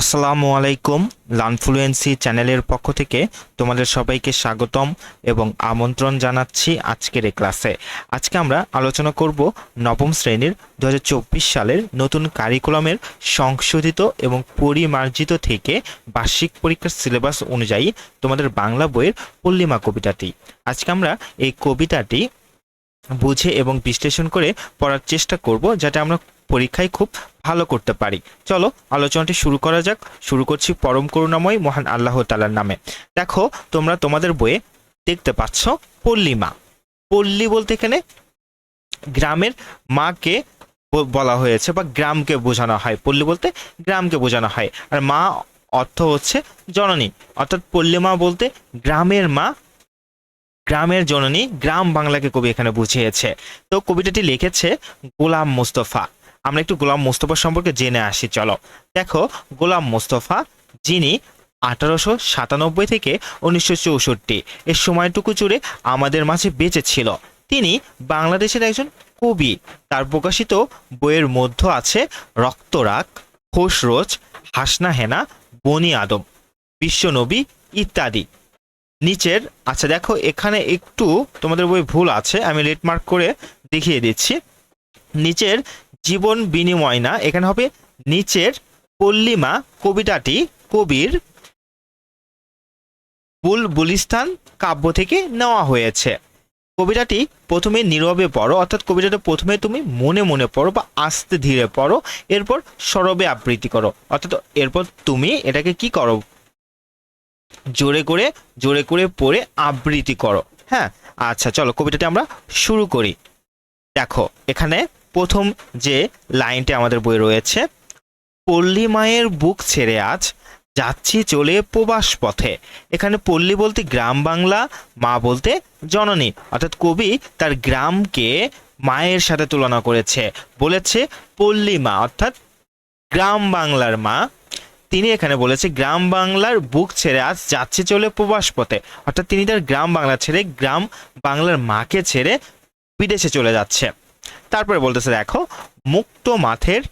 আসসালামু আলাইকুম লানফ্লুয়েন্সি চ্যানেলের পক্ষ থেকে তোমাদের সবাইকে স্বাগতম এবং আমন্ত্রণ জানাচ্ছি আজকের এই ক্লাসে। আজকে আমরা আলোচনা করব নবম শ্রেণির দু হাজার চব্বিশ সালের নতুন কারিকুলামের সংশোধিত এবং পরিমার্জিত থেকে বার্ষিক পরীক্ষার সিলেবাস অনুযায়ী তোমাদের বাংলা বইয়ের পল্লিমা কবিতাটি। আজকে আমরা এই কবিতাটি বুঝে এবং বিশ্লেষণ করে পড়ার চেষ্টা করব, যাতে আমরা পরীক্ষায় খুব ভালো করতে পারি। চলো, আলোচনাটি শুরু করা যাক। শুরু করছি পরম করুণাময় মহান আল্লাহ তালার নামে। দেখো, তোমরা তোমাদের বইয়ে দেখতে পাচ্ছ পল্লীমা পল্লী বলতে এখানে গ্রামের মাকে বলা হয়েছে বা গ্রামকে বোঝানো হয়। পল্লী বলতে গ্রামকে বোঝানো হয়। আর মা অর্থ হচ্ছে জননী। অর্থাৎ পল্লীমা বলতে গ্রামের মা, গ্রামের জননী, গ্রাম বাংলাকে কবি এখানে বুঝিয়েছে। তো কবিতাটি লিখেছে গোলাম মোস্তফা। আমরা একটু গোলাম মোস্তফা সম্পর্কে জেনে আসি, চলো। দেখো, গোলাম মোস্তফা, যিনি আঠারোশো সাতানব্বই থেকে উনিশশো চৌষট্টি এর সময়টুকু জুড়ে আমাদের মাঝে বেঁচে ছিল। তিনি বাংলাদেশের একজন কবি। তার প্রকাশিত বইয়ের মধ্যে আছে, রক্তরাগ খোসরোজ হাসনা হেনা, বনি আদম, বিশ্বনবী ইত্যাদি। নিচের আচ্ছা দেখো, এখানে একটু তোমাদের বই ভুল আছে, আমি লেট মার্ক করে দেখিয়ে দিচ্ছি। নিচের জীবন বিনিময় না। এখানে হবে নিচের পল্লিমা কবিতাটি কবির বুলবুলিস্তান কাব্য থেকে নেওয়া হয়েছে। কবিতাটি প্রথমে নীরবে পড়ো, অর্থাৎ কবিতাটা প্রথমে তুমি মনে মনে পড়ো বা আস্তে ধীরে পড়ো, এরপর সরবে আবৃত্তি করো। অর্থাৎ এরপর তুমি এটাকে কি করো? জোরে করে জোরে করে পড়ে আবৃত্তি করো। হ্যাঁ? আচ্ছা চলো কবিতাটি আমরা শুরু করি। দেখো, এখানে প্রথম যে লাইনটি আমাদের বই রয়েছে, পল্লী মায়ের বুক ছেড়ে আজ যাচ্ছি চলে প্রবাস পথে। এখানে পল্লী বলতে গ্রাম বাংলা, মা বলতে জননী। অর্থাৎ কবি তার গ্রামকে মায়ের সাথে তুলনা করেছে। বলেছে পল্লী মা, অর্থাৎ গ্রাম বাংলার মা। তিনি এখানে বলেছে, গ্রাম বাংলার বুক ছেড়ে আজ যাচ্ছে চলে প্রবাস পথে। অর্থাৎ তিনি তার গ্রাম বাংলা ছেড়ে গ্রাম বাংলার মাকে ছেড়ে বিদেশে চলে যাচ্ছে। তারপরে বলতেছে, দেখো, মুক্ত মাঠের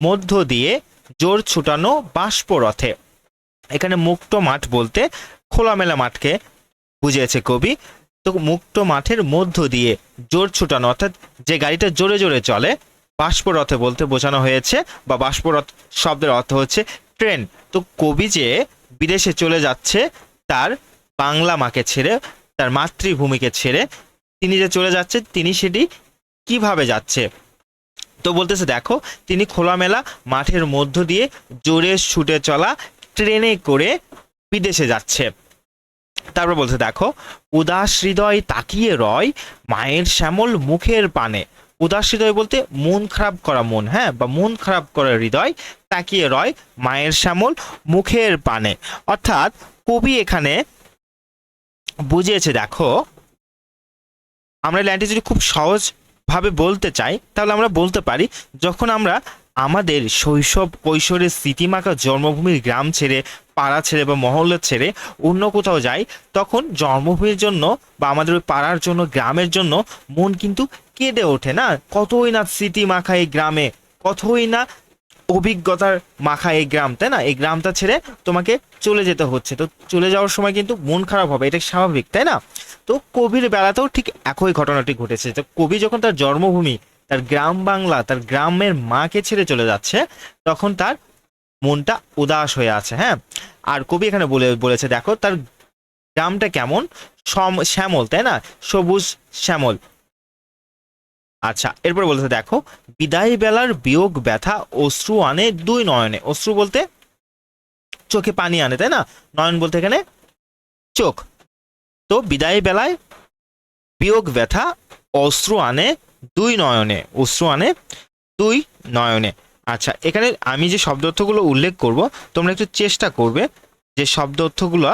মধ্য দিয়ে জোর ছুটানো বাষ্প রথে। এখানে মুক্ত মাঠ বলতে খোলামেলা মাঠকে বুঝিয়েছে কবি। তো মুক্ত মাঠের মধ্য দিয়ে জোর ছুটানো, অর্থাৎ যে গাড়িটা জোরে জোরে চলে বাষ্পরথে বলতে বোঝানো হয়েছে, বা বাষ্পরথ শব্দের অর্থ হচ্ছে ট্রেন। তো কবি যে বিদেশে চলে যাচ্ছে, তার বাংলা মাকে ছেড়ে, তার মাতৃভূমিকে ছেড়ে, তিনি যে চলে যাচ্ছে তিনি সেটি কীভাবে যাচ্ছে? তো বলতেছে, দেখো, তিনি খোলামেলা মাঠের মধ্য দিয়ে জোরে ছুটে চলা ট্রেনে করে বিদেশে যাচ্ছে। তারপর বলছে, দেখো, উদাস হৃদয় তাকিয়ে রয় মায়ের শ্যামল মুখের পানে। উদাস হৃদয় বলতে মন খারাপ করা মন হ্যাঁ বা মন খারাপ করা হৃদয় তাকিয়ে রয় মায়ের শ্যামল মুখের পানে। অর্থাৎ কবি এখানে বুঝিয়েছে, দেখো, আমরা লাইনটি যদি খুব সহজ ভাবে বলতে চাই, তাহলে আমরা বলতে পারি, যখন আমরা আমাদের শৈশব কৈশোরের স্মৃতিমাখা জন্মভূমির গ্রাম ছেড়ে, পাড়া ছেড়ে বা মহল্লা ছেড়ে অন্য কোথাও যাই, তখন জন্মভূমির জন্য বা আমাদের ওই পাড়ার জন্য, গ্রামের জন্য মন কিন্তু কেঁদে ওঠে না? কতই না স্মৃতি মাখা এই গ্রামে, কতই না অভিজ্ঞতার মাখা এই গ্রাম, তাই না? এই গ্রামটা ছেড়ে তোমাকে চলে যেতে হচ্ছে। তো চলে যাওয়ার সময় কিন্তু মন খারাপ হবে, এটা স্বাভাবিক, তাই না? তো কবির বেলাতেও ঠিক একই ঘটনাটি ঘটেছে। তো কবি যখন তার জন্মভূমি, তার গ্রাম বাংলা, তার গ্রামের মাকে ছেড়ে চলে যাচ্ছে, তখন তার মনটা উদাস হয়ে আছে হ্যাঁ? আর কবি এখানে বলে, বলেছে, দেখো, তার গ্রামটা কেমন? শ্যামল, তাই না? সবুজ শ্যামল। আচ্ছা এরপর বলতে দেখো, বিদায় বেলার বিয়োগ ব্যথা অশ্রু আনে দুই নয়নে। অশ্রু বলতে চোখে পানি আনে, তাই না? নয়ন বলতে এখানে চোখ। তো বিদায় বেলায় বিয়োগ ব্যথা অশ্রু আনে দুই নয়নে। অশ্রু আনে দুই নয়নে। আচ্ছা এখানে আমি যে শব্দ অর্থগুলো উল্লেখ করব, তোমরা একটু চেষ্টা করবে যে শব্দ অর্থগুলো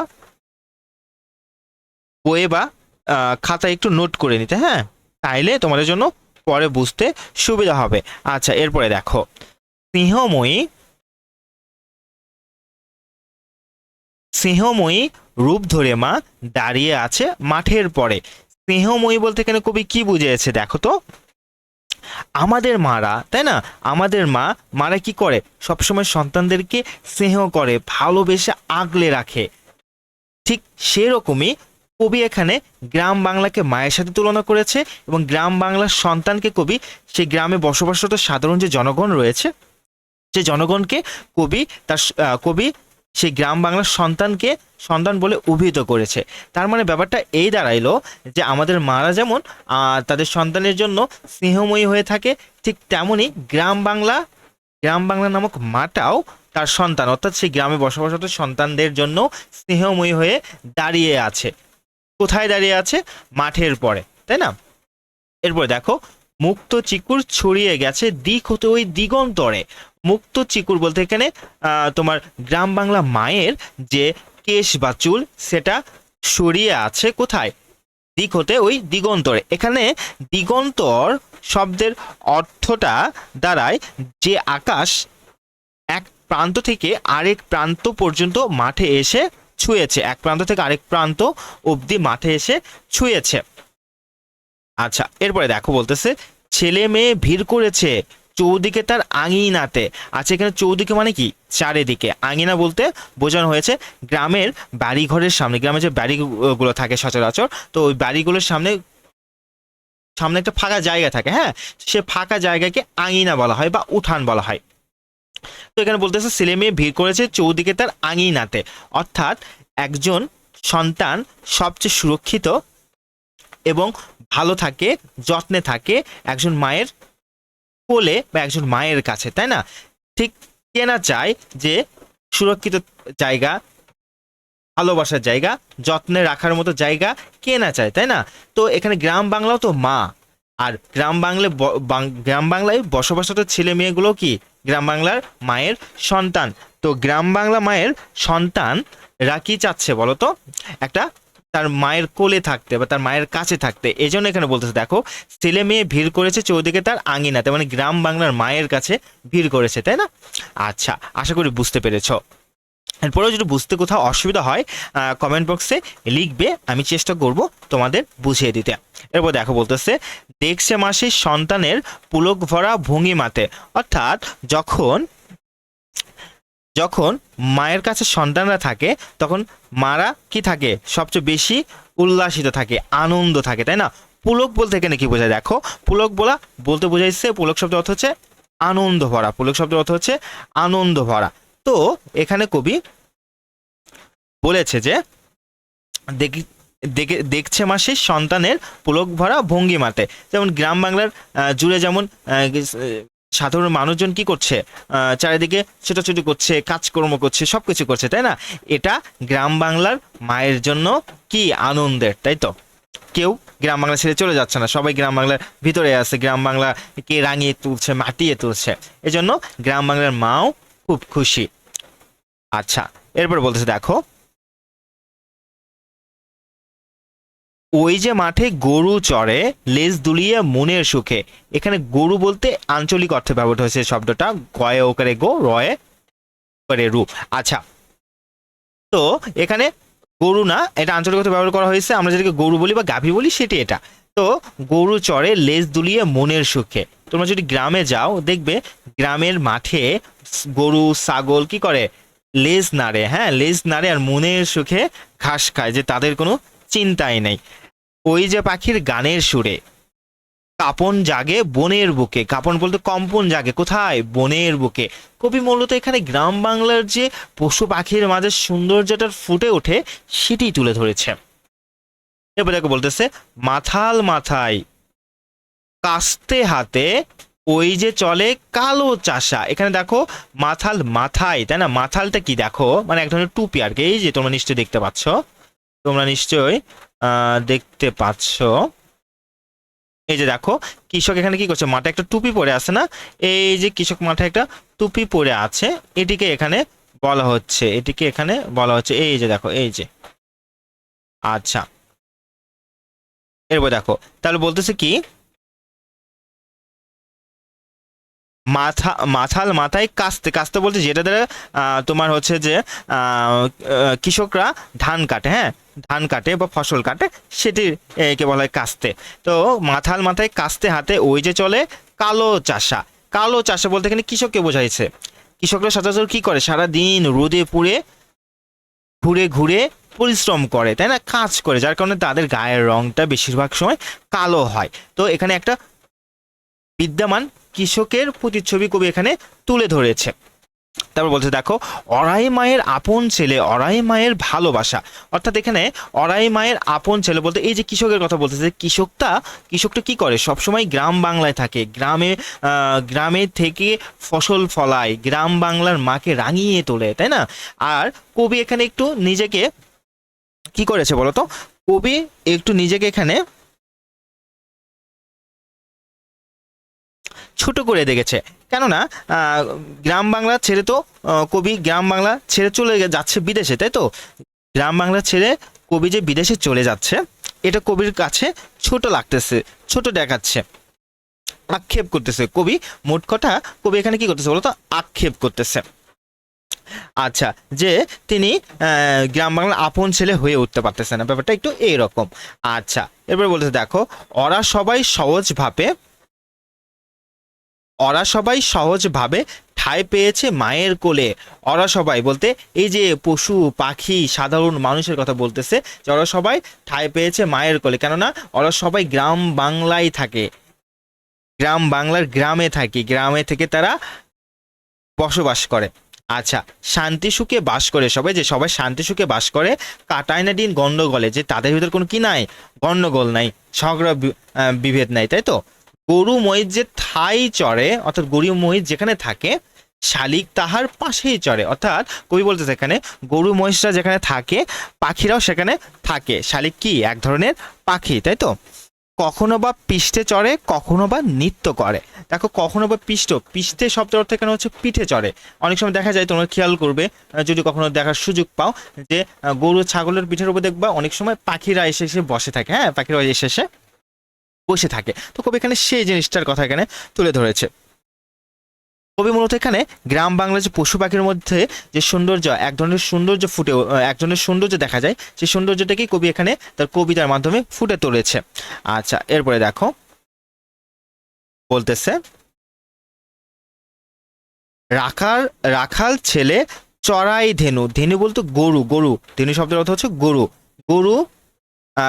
বইয়ে বা খাতায় একটু নোট করে নিতে হ্যাঁ? তাইলে তোমাদের জন্য পরে বুঝতে সুবিধা হবে। আচ্ছা এরপরে দেখো। সিংহময়ী সিংহময়ী রূপ ধরে মা দাঁড়িয়ে আছে মাঠের পরে। স্নেহময়ী বলতে এখানে কবি কি বুঝিয়েছে দেখো তো? আমাদের মারা, তাই না? আমাদের মা, মারা কি করে? সবসময় সন্তানদেরকে স্নেহ করে, ভালোবেসে আগলে রাখে। ঠিক সেরকমই কবি এখানে গ্রাম বাংলাকে মায়ের সাথে তুলনা করেছে এবং গ্রাম বাংলার সন্তানকে কবি সেই গ্রামে বসবাসরত সাধারণ যে জনগণ রয়েছে, যে জনগণকে কবি তার কবি সেই গ্রাম বাংলার সন্তানকে সন্তান বলে অভিহিত করেছে। তার মানে ব্যাপারটা এই দাঁড়াইলো যে আমাদের মারা যেমন তাদের সন্তানের জন্য স্নেহময়ী হয়ে থাকে, ঠিক তেমনই গ্রাম বাংলা গ্রাম বাংলা নামক মাটাও তার সন্তান, অর্থাৎ সেই গ্রামে বসবাসরত সন্তানদের জন্য স্নেহময়ী হয়ে দাঁড়িয়ে আছে। কোথায় দাঁড়িয়ে আছে? মাঠের পরে, তাই না? এরপর দেখো, মুক্ত চিকুর ছড়িয়ে গেছে দিক হতে ওই দিগন্তরে। মুক্ত চিকুর বলতে এখানে তোমার গ্রাম বাংলা মায়ের যে কেশ বা চুল, সেটা সরিয়ে আছে কোথায়? দিক হতে ওই দিগন্তরে। এখানে দিগন্তর শব্দের অর্থটা দাঁড়ায় যে আকাশ এক প্রান্ত থেকে আরেক প্রান্ত পর্যন্ত মাঠে এসে ছুঁয়েছে। এক প্রান্ত থেকে আরেক প্রান্ত অবধি মাঠে এসে ছুঁয়েছে। আচ্ছা এরপরে দেখো বলতেছে, ছেলে মেয়ে ভিড় করেছে চৌদিকে তার আঙিনাতে। আচ্ছা এখানে চৌদিকে মানে কি? চারিদিকে। আঙিনা বলতে বোঝানো হয়েছে গ্রামের বাড়িঘরের সামনে। গ্রামে যে বাড়িগুলো থাকে সচরাচর, তো ওই বাড়িগুলোর সামনে সামনে একটা ফাঁকা জায়গা থাকে হ্যাঁ? সে ফাঁকা জায়গাকে আঙিনা বলা হয় বা উঠান বলা হয়। তো এখানে বলতেছে, ছেলে মেয়ে ভিড় করেছে চৌদিকে তার আঙিনাতে। অর্থাৎ একজন সন্তান সবচেয়ে সুরক্ষিত এবং ভালো থাকে, যত্নে থাকে একজন মায়ের কোলে বা একজন মায়ের কাছে, তাই না? ঠিক কেনা চায় যে সুরক্ষিত জায়গা, ভালোবাসার জায়গা, যত্নে রাখার মতো জায়গা কে না চায় তাই না? তো এখানে গ্রাম বাংলাও তো মা। আর গ্রাম বাংলায় ব- বাং- গ্রাম বাংলায় বসবাসরত ছেলে মেয়েগুলো কি? গ্রাম বাংলার মায়ের সন্তান। তো গ্রাম বাংলা মায়ের সন্তানরা কি চাচ্ছে বলো তো? একটা তার মায়ের কোলে থাকতে বা তার মায়ের কাছে থাকতে। এই জন্য এখানে বলতেছে, দেখো, ছেলে মেয়ে ভিড় করেছে চৌদিকে তার আঙিনাতে মানে গ্রাম বাংলার মায়ের কাছে ভিড় করেছে, তাই না? আচ্ছা আশা করি বুঝতে পেরেছ। এরপরেও যদি বুঝতে কোথাও অসুবিধা হয় কমেন্ট বক্সে লিখবে, আমি চেষ্টা করব তোমাদের বুঝিয়ে দিতে। এরপর দেখো বলতেছে দেখছে মাসে সন্তানের পুলক ভরা ভঙ্গিমাতে। অর্থাৎ যখন যখন মায়ের কাছে সন্তানরা থাকে, তখন মারা কি থাকে? সবচেয়ে বেশি উল্লাসিত থাকে, আনন্দ থাকে, তাই না? পুলক বলতে এখানে কি বোঝায়? দেখো, পুলক বলা, বলতে বোঝাইছে, পুলক শব্দের অর্থ হচ্ছে আনন্দ ভরা। পুলক শব্দের অর্থ হচ্ছে আনন্দ ভরা। তো এখানে কবি বলেছে যে, দেখি, দেখে, দেখছে মাসে সন্তানের পুলক ভরা ভঙ্গিমাতে যেমন গ্রাম বাংলার জুড়ে যেমন সাধারণ মানুষজন কি করছে? চারিদিকে ছোটাছুটি করছে, কাজকর্ম করছে সব কিছু করছে, তাই না? এটা গ্রাম বাংলার মায়ের জন্য কি আনন্দের, তাই তো? কেউ গ্রাম বাংলা ছেড়ে চলে যাচ্ছে না, সবাই গ্রাম বাংলার ভিতরে আছে, গ্রাম বাংলা কে রাঙিয়ে তুলছে মাটিয়ে তুলছে। এজন্য গ্রাম বাংলার মাও খুব খুশি। আচ্ছা এরপর বলতেছে, দেখো। ওই যে মাঠে গরু চড়ে, লেজ দুলিয়ে মনের সুখে। এখানে গরু বলতে আঞ্চলিক অর্থে ব্যবহৃত হয়েছে শব্দটা, গয়ে ওকারে গো, রয়ে ওকারে রু। আচ্ছা তো এখানে গরু না, এটা আঞ্চলিক অর্থে ব্যবহার করা হয়েছে, আমরা যেটাকে গরু বলি বা গাভী বলি, সেটি এটা। তো গরু চড়ে লেজ দুলিয়ে মনের সুখে। তোমরা যদি গ্রামে যাও, দেখবে গ্রামের মাঠে গরু, ছাগল কি করে? লেজ নাড়ে হ্যাঁ? লেজ নাড়ে আর মনের সুখে ঘাস খায় যে তাদের কোনো চিন্তাই নেই। ওই যে পাখির গানের সুরে, কাপন জাগে বনের বুকে। কাপন বলতে কম্পন জাগে, কোথায়? বনের বুকে। কবি মূলত এখানে গ্রাম বাংলার যে পশু পাখির মাঝে সৌন্দর্যটা ফুটে ওঠে, সেটি তুলে ধরেছে। এরপর দেখো বলতেছে, মাথাল মাথায় কাস্তে হাতে ওই যে চলে কালো চাষা। এখানে দেখো মাথাল মাথায়, তাই না? মাথালটা কি দেখো? মানে এক ধরনের টুপি আর কি, এই যে তোমরা নিশ্চয়ই দেখতে পাচ্ছ। তোমরা নিশ্চয়ই দেখতে পাচ্ছ। এই যে দেখো, কৃষক এখানে কি করছে? মাঠে একটা টুপি পরে আছে না? এই যে কৃষক মাঠে একটা টুপি পরে আছে, এটিকে এখানে বলা হচ্ছে, এটিকে এখানে বলা হচ্ছে। এই যে দেখো, এই যে। আচ্ছা এরপর দেখো, তাহলে বলতেছে কি? মাথা, মাথাল মাথায় কাস্তে কাস্তে বলতে যেটা দ্বারা তোমার হচ্ছে যে কৃষকরা ধান কাটে হ্যাঁ? ধান কাটে বা ফসল কাটে, সেটি একে বলা হয় কাস্তে। তো মাথাল মাথায় কাস্তে হাতে ওই যে চলে কালো চাষা। কালো চাষা বলতে এখানে কৃষককে বোঝাইছে। কৃষকরা সচরাচর কি করে? সারা দিন রোদে পুড়ে, ঘুরে ঘুরে পরিশ্রম করে, তাই না? কাজ করে, যার কারণে তাদের গায়ের রংটা বেশিরভাগ সময় কালো হয়। তো এখানে একটা বিদ্যমান কৃষকের প্রতিচ্ছবি কবি এখানে তুলে ধরেছে। তারপর বলছে, দেখো, অরাই মায়ের আপন ছেলে, অরাই মায়ের ভালোবাসা। অর্থাৎ এখানে অরাই মায়ের আপন ছেলে বলতে, এই যে কৃষকের কথা বলতেছে, কৃষকটা কৃষকটা কি করে? সবসময় গ্রাম বাংলায় থাকে। গ্রামে গ্রামে থেকে ফসল ফলায়, গ্রাম বাংলার মাকে রাঙিয়ে তোলে, তাই না? আর কবি এখানে একটু নিজেকে কি করেছে বলতো কবি একটু নিজেকে এখানে ছোট করে দেখেছে। কেননা গ্রাম বাংলা ছেড়ে তো কবি গ্রাম বাংলা ছেড়ে চলে যাচ্ছে বিদেশে, তাই তো? গ্রাম বাংলা ছেড়ে কবি যে বিদেশে চলে যাচ্ছে, এটা কবির কাছে ছোট লাগতেছে, ছোট দেখাচ্ছে, আক্ষেপ করতেছে। কবি মোট কথা, কবি এখানে কি করতেছে বলতো আক্ষেপ করতেছে। আচ্ছা যে তিনি গ্রাম বাংলার আপন ছেলে হয়ে উঠতে পারতেছে না, ব্যাপারটা একটু এইরকম। আচ্ছা এরপর বলতে দেখো, ওরা সবাই সহজভাবে ওরা সবাই সহজভাবে ঠাঁই পেয়েছে মায়ের কোলে। ওরা সবাই বলতে, এই যে পশু, পাখি, সাধারণ মানুষের কথা বলতেছে, যে ওরা সবাই ঠাঁই পেয়েছে মায়ের কোলে। কেননা, ওরা সবাই গ্রাম বাংলায় থাকে। গ্রাম বাংলার গ্রামে থাকে। গ্রামে থেকে তারা বসবাস করে। আচ্ছা শান্তি সুখে বাস করে সবাই, যে সবাই শান্তি সুখে বাস করে কাটায় না দিন গন্ডগোলে যে তাদের ভিতর কোনো কি নাই? গন্ডগোল নাই ঝগড়া বিভেদ নাই, তাই তো? গরু মহিষ যে থাই চড়ে, অর্থাৎ গরু মহিষ যেখানে থাকে, শালিক তাহার পাশেই চড়ে। অর্থাৎ কবি বলতে এখানে গরু মহিষরা যেখানে থাকে, পাখিরাও সেখানে থাকে। শালিক কি? এক ধরনের পাখি, তাই তো? কখনো বা পিষ্টে চড়ে, কখনো বা নৃত্য করে। দেখো, কখনো বা পিষ্ট পিষ্টে শব্দের অর্থ এখানে হচ্ছে পিঠে চড়ে। অনেক সময় দেখা যায় তোমরা খেয়াল করবে যদি কখনো দেখার সুযোগ পাও, যে গরু ছাগলের পিঠের উপর দেখবা অনেক সময় পাখিরা এসে এসে বসে থাকে হ্যাঁ? পাখিরা এসে এসে বসে থাকে। তো কবি এখানে সেই জিনিসটার কথা এখানে তুলে ধরেছে। কবি মূলত এখানে গ্রাম বাংলার যে পশু পাখির মধ্যে যে সৌন্দর্য, এক ধরনের সৌন্দর্য ফুটে এক ধরনের সৌন্দর্য দেখা যায়, সেই সৌন্দর্যটাকেই কবি এখানে তার কবিতার মাধ্যমে ফুটে তুলেছে। আচ্ছা এরপরে দেখো। বলতেছে, রাখাল রাখাল ছেলে চড়াই ধেনু। ধেনু বলতো গরু গরু। ধেনু শব্দের অর্থ হচ্ছে গরু। গরু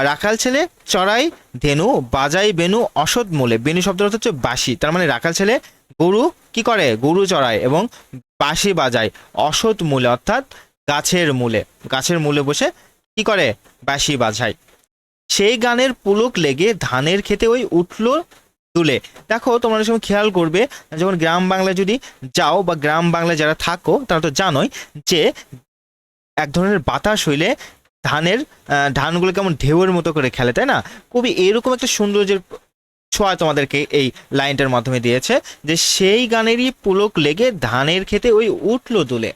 রাখাল ছেলে চড়াই ধেনু, বাজাই বেনু অসৎ মূলে। বেনু শব্দের অর্থ হচ্ছে বাসি তার মানে রাখাল ছেলে গরু কি করে? গরু চড়ায় এবং বাঁশি বাজায়। অসৎ মূলে অর্থাৎ গাছের মূলে। গাছের মূলে বসে কি করে? বাঁশি বাজায়। সেই গানের পুলক লেগে ধানের খেতে ওই উঠল তুলে। দেখো, তোমরা সময় খেয়াল করবে, যখন গ্রাম বাংলায় যদি যাও বা গ্রাম বাংলায় যারা থাকো, তারা তো জানোই যে এক ধরনের বাতাস হইলে ধানের ধানগুলো কেমন ঢেউয়ের মতো করে খেলে, তাই না? কবি এরকম একটা সৌন্দর্যের ছোঁয়া তোমাদেরকে এই লাইনটার মাধ্যমে দিয়েছে যে সেই গানেরই পুলক লেগে ধানের খেতে ওই উঠল তুলে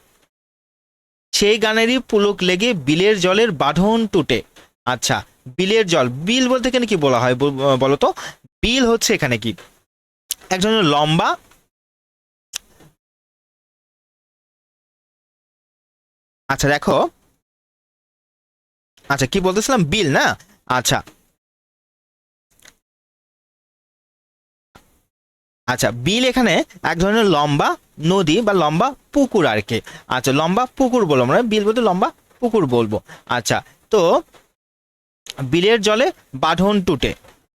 সেই গানেরই পুলক লেগে বিলের জলের বাঁধন টুটে। আচ্ছা বিলের জল, বিল বলতে এখানে কি বলা হয় বল- বলো হচ্ছে এখানে কি? একজন লম্বা আচ্ছা দেখো। আচ্ছা কি বলতেছিলাম? বিল, না? আচ্ছা আচ্ছা বিল এখানে এক ধরনের লম্বা নদী বা লম্বা পুকুর আর কি। আচ্ছা লম্বা পুকুর বলব আমরা, বিল বলতে লম্বা পুকুর বলব। আচ্ছা তো বিলের জলে বাঁধন টুটে।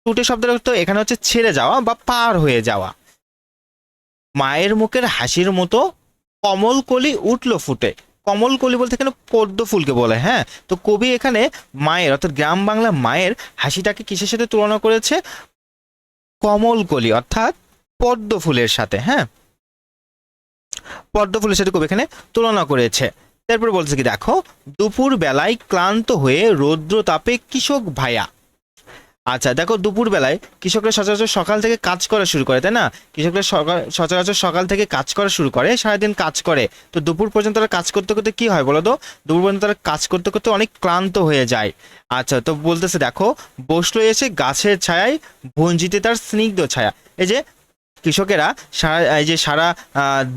টুটে শব্দের তো এখানে হচ্ছে ছেড়ে যাওয়া বা পার হয়ে যাওয়া। মায়ের মুখের হাসির মতো কমল কলি উঠল ফুটে। কমল কলি বলতে এখানে পদ্ম ফুলকে বলে হ্যাঁ? তো কবি এখানে মায়ের, অর্থাৎ গ্রাম বাংলা মায়ের হাসিটাকে কিসের সাথে তুলনা করেছে? কমল কলি, অর্থাৎ পদ্ম ফুলের সাথে হ্যাঁ? পদ্ম ফুলের সাথে কবি এখানে তুলনা করেছে। তারপরে বলছে কি, দেখো দুপুর বেলায় ক্লান্ত হয়ে রৌদ্র তাপে কৃষক ভাইয়া। আচ্ছা দেখো দুপুর বেলায় কৃষকরা সচরাচর সকাল থেকে কাজ করা শুরু করে, তাই না? কৃষকরা সকাল, সচরাচর সকাল থেকে কাজ করা শুরু করে, সারাদিন কাজ করে। তো দুপুর পর্যন্ত তারা কাজ করতে করতে কি হয় বলো তো? দুপুর পর্যন্ত তারা কাজ করতে করতে অনেক ক্লান্ত হয়ে যায়। আচ্ছা তো বলতেছে, দেখো, বসল এসে গাছের ছায়ায়, ভঞ্জিতে তার স্নিগ্ধ ছায়া। এই যে কৃষকেরা সারা, এই যে সারা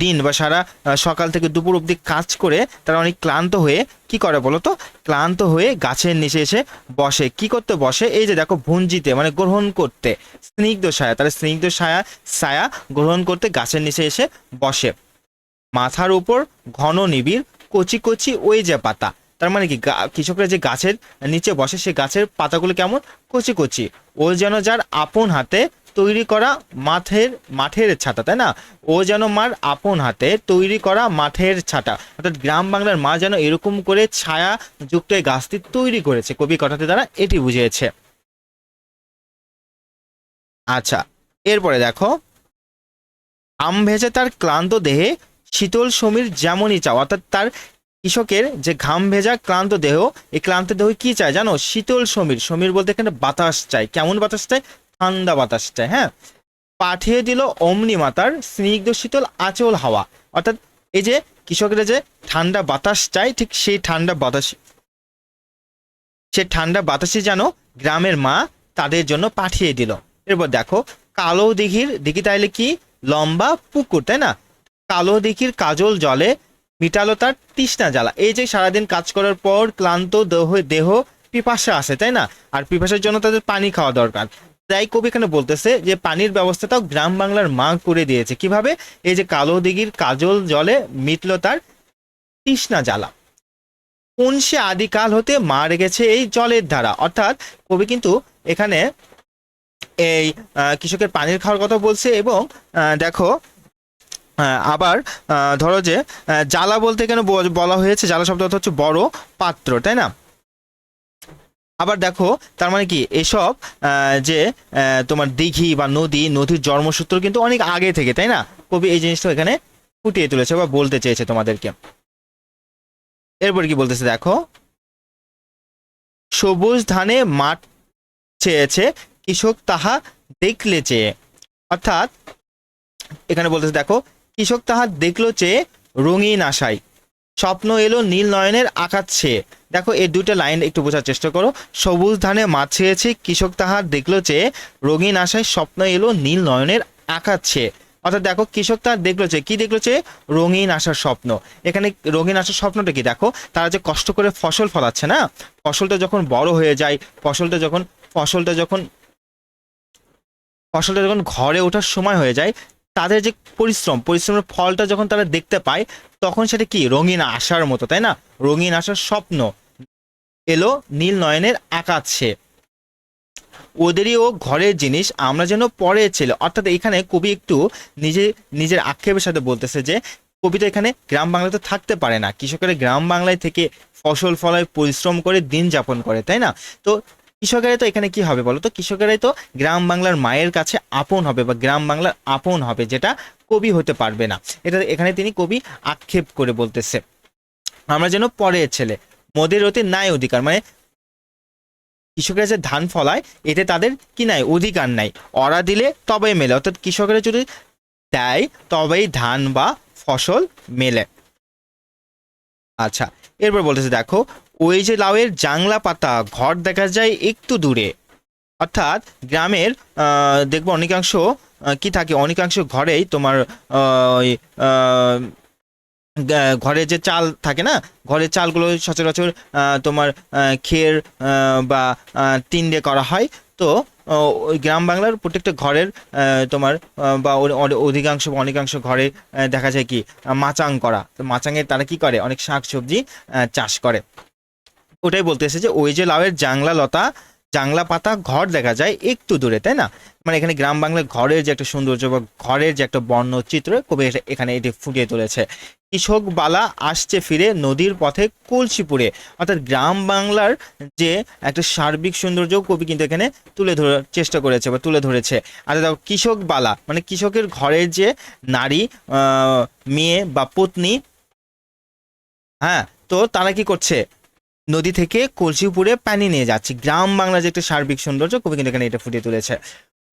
দিন বা সারা সকাল থেকে দুপুর অবধি কাজ করে তারা অনেক ক্লান্ত হয়ে কি করে বলো তো? ক্লান্ত হয়ে গাছের নিচে এসে বসে। কি করতে বসে? এই যে দেখো ভুঞ্জিতে মানে গ্রহণ করতে। স্নিগ্ধ ছায়া তারা স্নিগ্ধ ছায়া ছায়া গ্রহণ করতে গাছের নিচে এসে বসে। মাথার উপর ঘন নিবিড়, কচি কচি ওই যে পাতা। তার মানে কি? কৃষকরা যে গাছের নিচে বসে, সে গাছের পাতাগুলো কেমন? কচি কচি। ও যেন যার আপন হাতে তৈরি করা মাঠের মাঠের ছাতা, তাই না? ও যেন মার আপন হাতে তৈরি করা মাঠের ছাতা। অর্থাৎ গ্রাম বাংলার মা যেন এরকম করে ছায়া যুক্ত এই গাছটি তৈরি করেছে। কবি কথাতে দ্বারা এটি বুঝিয়েছে। আচ্ছা এরপরে দেখো। আম ভেজে তার ক্লান্ত দেহে শীতল সমীর যেমনই চাও, অর্থাৎ তার কৃষকের যে ঘাম ভেজা ক্লান্ত দেহ, এই ক্লান্ত দেহ কি চায় জানো? শীতল সমীর। সমীর বলতে এখানে বাতাস চাই কেমন বাতাস চাই ঠান্ডা বাতাসটা হ্যাঁ? পাঠিয়ে দিল অমনি মাতার স্নিগ্ধ শীতল আচল হাওয়া। অর্থাৎ এই যে কৃষকেরা যে ঠান্ডা বাতাস চায়, ঠিক সেই ঠান্ডা বাতাস সে ঠান্ডা বাতাসে যেন গ্রামের মা তাদের জন্য পাঠিয়ে দিল। এরপর দেখো, কালো দিঘির দিঘি তাইলে কি? লম্বা পুকুর, তাই না? কালো দিঘির কাজল জলে মিটালো তার তৃষ্ণা জ্বালা। এই যে সারাদিন কাজ করার পর ক্লান্ত দেহ দেহ পিপাসা আসে তাই না? আর পিপাসার জন্য তাদের পানি খাওয়া দরকার। তাই কবি এখানে বলতেছে যে পানির ব্যবস্থাটাও গ্রাম বাংলার মা করে দিয়েছে। কীভাবে? এই যে কালো দিঘির কাজল জলে মিটল তার তৃষ্ণা জ্বালা। কোন সে আদিকাল হতে মা রেখেছে এই জলের ধারা অর্থাৎ কবি কিন্তু এখানে এই কৃষকের পানির খাওয়ার কথা বলছে এবং দেখো আবার ধরো যে জ্বালা বলতে কেন বলা হয়েছে? জ্বালা শব্দ হচ্ছে বড় পাত্র, তাই না? আবার দেখো, তার মানে কি, এসব যে তোমার দিঘি বা নদী, নদীর জন্মসূত্র কিন্তু অনেক আগে থেকে, তাই না? কবি এই জিনিসটা এখানে ফুটিয়ে তুলেছে বা বলতে চেয়েছে তোমাদেরকে। এরপর কি বলতেছে, দেখো, সবুজ ধানে মাঠ চেয়েছে, কৃষক তাহা দেখলে চেয়ে। অর্থাৎ, এখানে বলতেছে, দেখো, কৃষক তাহা দেখল চেয়ে রঙিন আশায়। স্বপ্ন এলো নীল নয়নের আকাশ ছেয়ে দেখো, এই দুইটা লাইন একটু বোঝার চেষ্টা করো। সবুজ ধানে মাছ ছেয়েছে কৃষক তাহার দেখল চেয়ে রঙিন আশায় স্বপ্ন এলো নীল নয়নের আকাশ ছেয়ে অর্থাৎ দেখো, কৃষক তার দেখল চেয়ে কি দেখল চেয়ে রঙিন আসার স্বপ্ন। এখানে রঙিন আসার স্বপ্নটা কি? দেখো, তারা যে কষ্ট করে ফসল ফলাচ্ছে না? ফসলটা যখন বড় হয়ে যায়, ফসলটা যখন ফসলটা যখন ফসলটা যখন ঘরে ওঠার সময় হয়ে যায় তাদের যে পরিশ্রম, পরিশ্রমের ফলটা যখন তারা দেখতে পায়, তখন সেটা কি? রঙিন আশার মতো, তাই না? রঙিন আশার স্বপ্ন। এলো নীল নয়নের আকাশে। ওদেরই ও ঘরের জিনিস, আমরা যেন পরে ছেলে। অর্থাৎ এখানে কবি একটু নিজে, নিজের আক্ষেপের সাথে বলতেছে যে, কবিতা এখানে গ্রাম বাংলাতে থাকতে পারে না। কৃষকেরা গ্রাম বাংলায় থেকে ফসল ফলায় পরিশ্রম করে দিন যাপন করে, তাই না? তো কৃষকেরাই তো এখানে কি হবে বলো তো? কৃষকেরাই তো গ্রাম বাংলার মায়ের কাছে আপন হবে বা গ্রাম বাংলার আপন হবে যেটা কবি হতে পারবে না। এটা এখানে তিনি কবি আক্ষেপ করে বলতেছে। আমরা যেন পরের ছেলে, মোদের অতি নাই অধিকার। মানে কৃষকেরা যে ধান ফলায়, এতে তাদের কি নাই? অধিকার নাই। অরা দিলে তবেই মেলে। অর্থাৎ কৃষকেরা যদি দেয়, তবেই ধান বা ফসল মেলে। আচ্ছা এরপর বলতেছে, দেখো ওই যে লাউয়ের জাংলা পাতা, ঘর দেখা যায় একটু দূরে। অর্থাৎ গ্রামের দেখব অনেকাংশ কি থাকে? অনেকাংশ ঘরেই তোমার ওই ঘরে যে চাল থাকে না? ঘরের চালগুলো সচরাচর তোমার খের বা টিন দিয়ে করা হয়। তো ওই গ্রাম বাংলার প্রত্যেকটা ঘরের তোমার বা অধিকাংশ বা অনেকাংশ ঘরে দেখা যায় কি, মাচাং করা। তো মাচাঙে তারা কি করে? অনেক শাক সবজি চাষ করে। ওটাই বলতেছে যে ওই যে লাউয়ের জাংলা লতা, জাংলা পাতা ঘর দেখা যায় একটু দূরে, তাই না? মানে এখানে গ্রাম বাংলার ঘরের যে একটা সৌন্দর্য বা ঘরের যে একটা বর্ণ চিত্র কবি এখানে এটি ফুটিয়ে তুলেছে। কৃষক বালা আসছে ফিরে নদীর পথে কলসিপুরে। অর্থাৎ গ্রাম বাংলার যে একটা সার্বিক সৌন্দর্য কবি কিন্তু এখানে তুলে ধরার চেষ্টা করেছে বা তুলে ধরেছে। আর দেখো কৃষক বালা মানে কৃষকের ঘরের যে নারী মেয়ে বা পত্নী হ্যাঁ তো তারা কি করছে? নদী থেকে কলসিপুরে পানি নিয়ে যাচ্ছে। গ্রাম বাংলার যে একটা সার্বিক সৌন্দর্য, কবি কিন্তু এখানে এটা ফুটিয়ে তুলেছে।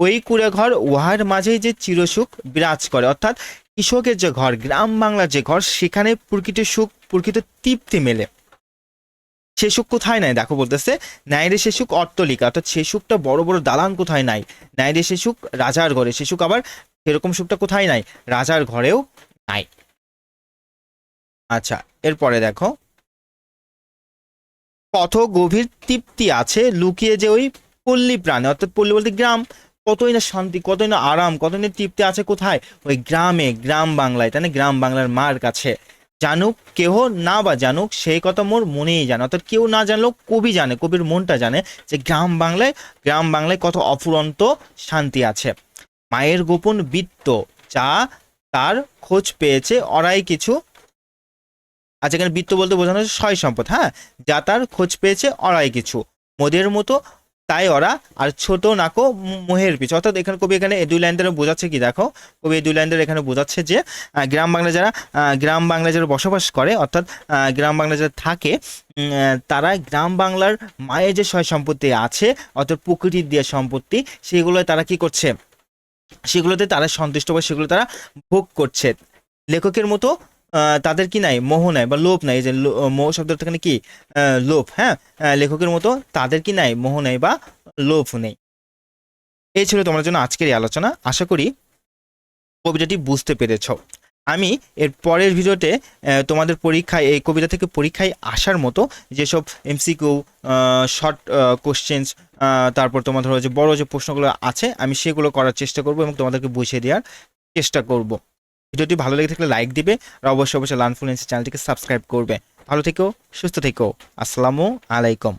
ওই কুড়ে ঘর উহার মাঝেই যে চিরসুখ বিরাজ করে, অর্থাৎ কৃষকের যে ঘর, গ্রাম বাংলার যে ঘর, সেখানে প্রকৃত সুখ, প্রকৃত তৃপ্তি মেলে। সে সুখ কোথায় নাই? দেখো বলতেছে, নাই রে সে সুখ অট্টলিকা। অর্থাৎ সে সুখটা বড় বড় দালান কোথায় নাই? নাই রে সে সুখ রাজার ঘরে। সে সুখ আবার সেরকম সুখটা কোথায় নাই? রাজার ঘরেও নাই। আচ্ছা এরপরে দেখো কত গভীর তৃপ্তি আছে লুকিয়ে যে ওই পল্লী প্রাণে। অর্থাৎ পল্লী বলতে গ্রাম। কতই না শান্তি, কতই না আরাম, কতই না তৃপ্তি আছে কোথায়? ওই গ্রামে, গ্রাম বাংলায়, তাই গ্রাম বাংলার মার কাছে। জানুক কেহ না বা জানুক, সেই কথা মোর মনেই জানে। অর্থাৎ কেউ না জানলেও কবি জানে, কবির মনটা জানে যে গ্রাম বাংলায় গ্রাম বাংলায় কত অফুরন্ত শান্তি আছে। মায়ের গোপন বৃত্ত যা তার খোঁজ পেয়েছে, অরাই কিছু আচ্ছা এখানে বৃত্ত বলতে বোঝানো হচ্ছে সয় সম্পদ হ্যাঁ? যা তার খোঁজ পেয়েছে অরাই কিছু। মোদের মতো, তাই ওরা আর ছোট নাকো মোহের পিছু। অর্থাৎ এখানে কবি এখানে এই দুই লাইন ধরে বোঝাচ্ছে কি, দেখো? কবি এই দুই লাইন ধরে এখানে বোঝাচ্ছে যে গ্রাম বাংলা যারা গ্রাম বাংলায় যারা বসবাস করে, অর্থাৎ গ্রাম বাংলা যারা থাকে তারা গ্রাম বাংলার মায়ের যে সয় সম্পত্তি আছে, অর্থাৎ প্রকৃতির দিয়ে সম্পত্তি সেগুলো তারা কি করছে? সেগুলোতে তারা সন্তুষ্ট বা সেগুলো তারা ভোগ করছে। লেখকের মতো তাদের কি নাই? মোহ নাই বা লোভ নাই। যে মোহ শব্দটা এখানে কি? লোভ হ্যাঁ? লেখকের মতো তাদের কি নাই? মোহ নাই বা লোভ নেই। এই ছিল তোমার জন্য আজকের এই আলোচনা। আশা করি কবিতাটি বুঝতে পেরেছ। আমি এর পরের ভিডিওতে তোমাদের পরীক্ষায়, এই কবিতা থেকে পরীক্ষায় আসার মতো যেসব এমসিকিউ শর্ট কোশ্চেন্স তারপর তোমার ধরো যে বড় যে প্রশ্নগুলো আছে, আমি সেগুলো করার চেষ্টা করব এবং তোমাদেরকে বুঝিয়ে দেওয়ার চেষ্টা করব। ভিডিওটি ভালো লেগে থাকলে লাইক দিবে আর অবশ্যই অবশ্যই লার্নফুল চ্যানেলটিকে সাবস্ক্রাইব করবে। ভালো থেকো, সুস্থ থেকো। আসসালামু আলাইকুম।